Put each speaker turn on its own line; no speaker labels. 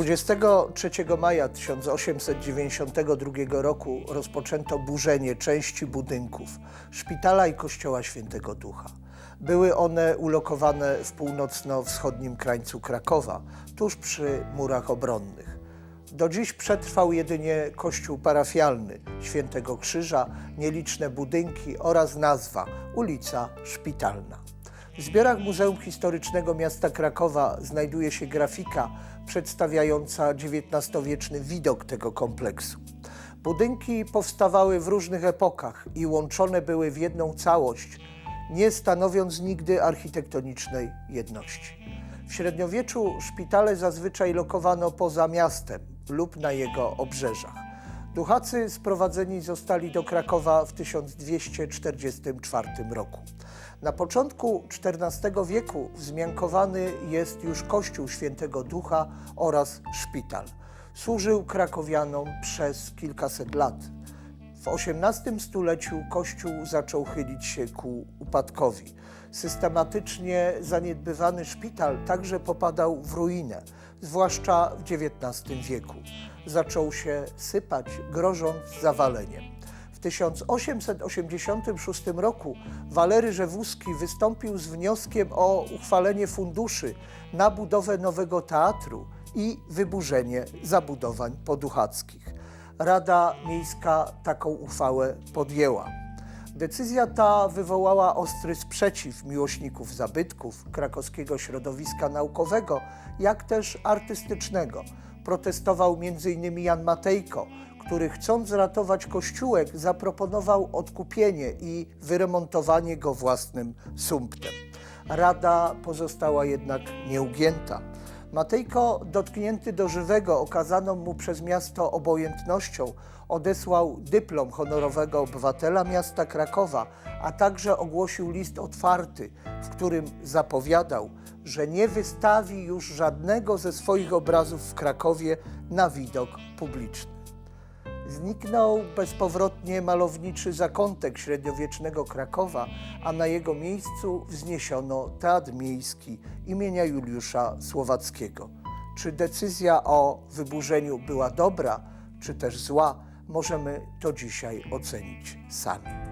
23 maja 1892 roku rozpoczęto burzenie części budynków szpitala i kościoła Świętego Ducha. Były one ulokowane w północno-wschodnim krańcu Krakowa, tuż przy murach obronnych. Do dziś przetrwał jedynie kościół parafialny Świętego Krzyża, nieliczne budynki oraz nazwa ulica Szpitalna. W zbiorach Muzeum Historycznego Miasta Krakowa znajduje się grafika przedstawiająca XIX-wieczny widok tego kompleksu. Budynki powstawały w różnych epokach i łączone były w jedną całość, nie stanowiąc nigdy architektonicznej jedności. W średniowieczu szpitale zazwyczaj lokowano poza miastem lub na jego obrzeżach. Duchacy sprowadzeni zostali do Krakowa w 1244 roku. Na początku XIV wieku wzmiankowany jest już kościół Świętego Ducha oraz szpital. Służył krakowianom przez kilkaset lat. W XVIII stuleciu Kościół zaczął chylić się ku upadkowi. Systematycznie zaniedbywany szpital także popadał w ruinę, zwłaszcza w XIX wieku. Zaczął się sypać, grożąc zawaleniem. W 1886 roku Walery Rzewuski wystąpił z wnioskiem o uchwalenie funduszy na budowę nowego teatru i wyburzenie zabudowań poduchackich. Rada Miejska taką uchwałę podjęła. Decyzja ta wywołała ostry sprzeciw miłośników zabytków, krakowskiego środowiska naukowego, jak też artystycznego. Protestował m.in. Jan Matejko, który chcąc ratować kościółek zaproponował odkupienie i wyremontowanie go własnym sumptem. Rada pozostała jednak nieugięta. Matejko, dotknięty do żywego okazaną mu przez miasto obojętnością, odesłał dyplom honorowego obywatela miasta Krakowa, a także ogłosił list otwarty, w którym zapowiadał, że nie wystawi już żadnego ze swoich obrazów w Krakowie na widok publiczny. Zniknął bezpowrotnie malowniczy zakątek średniowiecznego Krakowa, a na jego miejscu wzniesiono Teatr Miejski imienia Juliusza Słowackiego. Czy decyzja o wyburzeniu była dobra, czy też zła, możemy to dzisiaj ocenić sami.